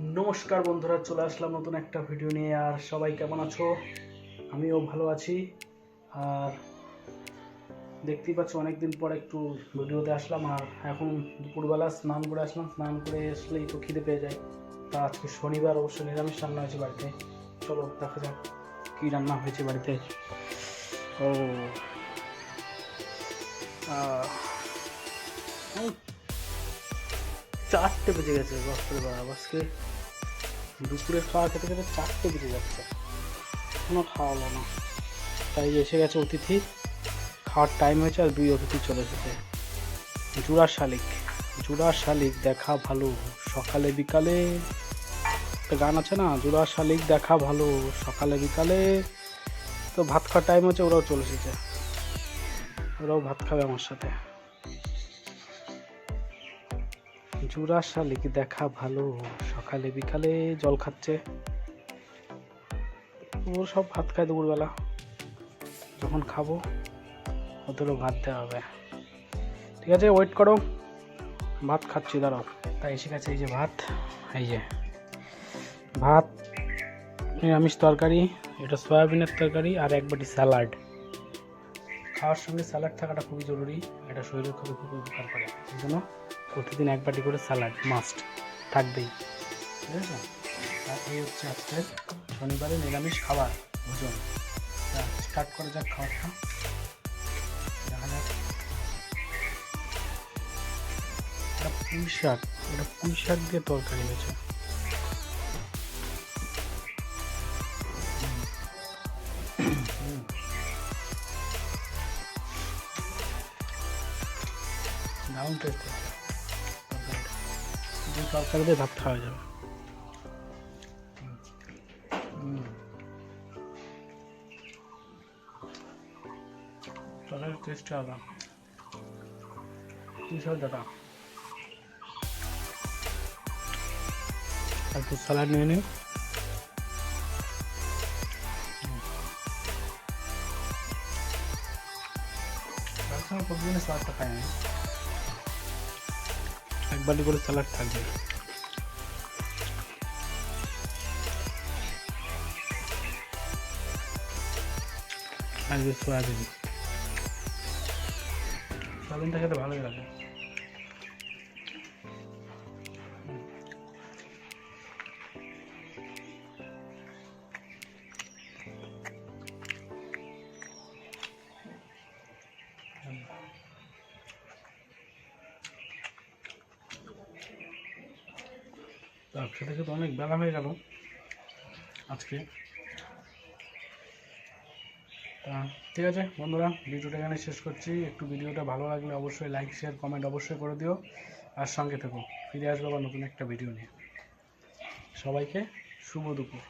নমস্কার বন্ধুরা, চলে আসলাম নতুন একটা ভিডিও নিয়ে। আর সবাই কেমন আছো? আমিও ভালো আছি। আর দেখতেই পাচ্ছ, অনেকদিন পর একটু ভিডিওতে আসলাম। আর এখন দুপুরবেলা স্নান করে আসলাম। স্নান করে আসলেই তো খিদে পেয়ে যায়। তা আজকে শনিবার, অবশ্য নিরামিষ রান্না হয়েছে বাড়িতে। চলো, দেখা যাক কী রান্না হয়েছে বাড়িতে। ও চারটে বেজে গেছে বাপরে বাবা আজকে দুপুরে খাওয়া খেতে খেতে চারটে বেজে যাচ্ছে। এখনও খাওয়া না। তাই এসে গেছে অতিথি। খাওয়ার টাইম হয়েছে আর দুই অতিথি চলে এসেছে। জুড়া শালিক জুড়া শালিক দেখা ভালো, সকালে বিকালে। একটা গান আছে না, জুড়া শালিক দেখা ভালো, সকালে বিকালে। তো ভাত খাওয়ার টাইম হচ্ছে ওরাও চলে এসেছে। ওরাও ভাত খাবে আমার সাথে। জুড়া শালিক দেখা ভালো। সকালে বিকালে জল খাচ্ছে। ও সব ভাত খায় দুপুরবেলা। যখন খাব, ওদেরও ভাত দেওয়া হবে। ঠিক আছে ওয়েট করো। ভাত খাচ্ছি, দাঁড়াও। তাই এসে গেছে এই যে ভাত, এই যে ভাত, নিরামিষ তরকারি, এটা সয়াবিনের তরকারি আর এক বাটি স্যালাড। খাওয়ার সঙ্গে স্যালাড থাকাটা খুবই জরুরি, এটা শরীরের খুবই খুবই উপকার করে এই জন্য প্রতিদিন এক বাটি করে স্যালাড মাস্ট থাকবেই। ঠিক আছে আর এই হচ্ছে শনিবারে নিরামিষ খাবার, ভোজন। স্টার্ট করা যাক খাবারটা। দেখা যাক। এটা পুঁই শাক, এটা পুঁই শাক দিয়ে তরকারি হয়েছে। দারুণ টেস্ট যে তরকারি দিয়ে ভাত খাওয়া যাবে হুম। তরকারির টেস্ট আলাদা বিশাল দাদা একটু স্যালাড নিয়ে নিন সবসময় প্রতিদিনের স্যালাডটা খাই আমি এক বাটি করে স্যালাড থাকবে। আর সয়াবিন। সয়াবিনটা খেতে ভালোই লাগে। তা খেতে খেতে অনেক বেলা হয়ে গেল আজকে। তা, ঠিক আছে বন্ধুরা, ভিডিওটা এখানে শেষ করছি। একটু ভিডিওটা ভালো লাগলে অবশ্যই লাইক শেয়ার কমেন্ট অবশ্যই করে দিও। আর সঙ্গে থেকো, ফিরে আসব আবার নতুন একটা ভিডিও নিয়ে। সবাইকে শুভ দুপুর।